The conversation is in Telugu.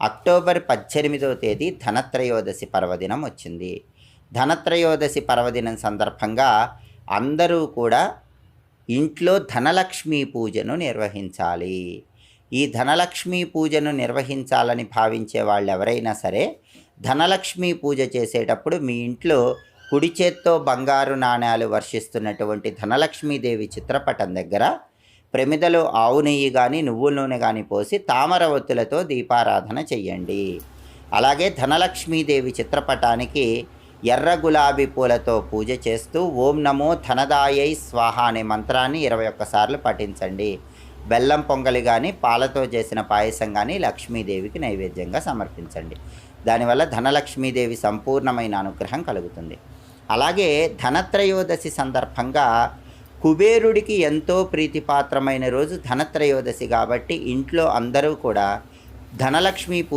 అక్టోబర్ పద్దెనిమిదవ తేదీ ధనత్రయోదశి పర్వదినం వచ్చింది. ధనత్రయోదశి పర్వదినం సందర్భంగా అందరూ కూడా ఇంట్లో ధనలక్ష్మీ పూజను నిర్వహించాలి. ఈ ధనలక్ష్మీ పూజను నిర్వహించాలని భావించే వాళ్ళు ఎవరైనా సరే ధనలక్ష్మీ పూజ చేసేటప్పుడు మీ ఇంట్లో కుడి చేత్తో బంగారు నాణ్యాలు వర్షిస్తున్నటువంటి ధనలక్ష్మీదేవి చిత్రపటం దగ్గర ప్రమిదలో ఆవు నెయ్యి కానీ నువ్వుల నూనె కానీ పోసి తామర ఒత్తులతో దీపారాధన చెయ్యండి. అలాగే ధనలక్ష్మీదేవి చిత్రపటానికి ఎర్ర గులాబీ పూలతో పూజ చేస్తూ ఓం నమో ధనదాయై స్వాహ అనే మంత్రాన్ని ఇరవై ఒక్కసార్లు పఠించండి. బెల్లం పొంగలి కానీ పాలతో చేసిన పాయసం కానీ లక్ష్మీదేవికి నైవేద్యంగా సమర్పించండి. దానివల్ల ధనలక్ష్మీదేవి సంపూర్ణమైన అనుగ్రహం కలుగుతుంది. అలాగే ధనత్రయోదశి సందర్భంగా కుబేరుడికి ఎంతో ప్రీతిపాత్రమైన రోజు ధనత్రయోదశి కాబట్టి ఇంట్లో అందరూ కూడా ధనలక్ష్మీ పూ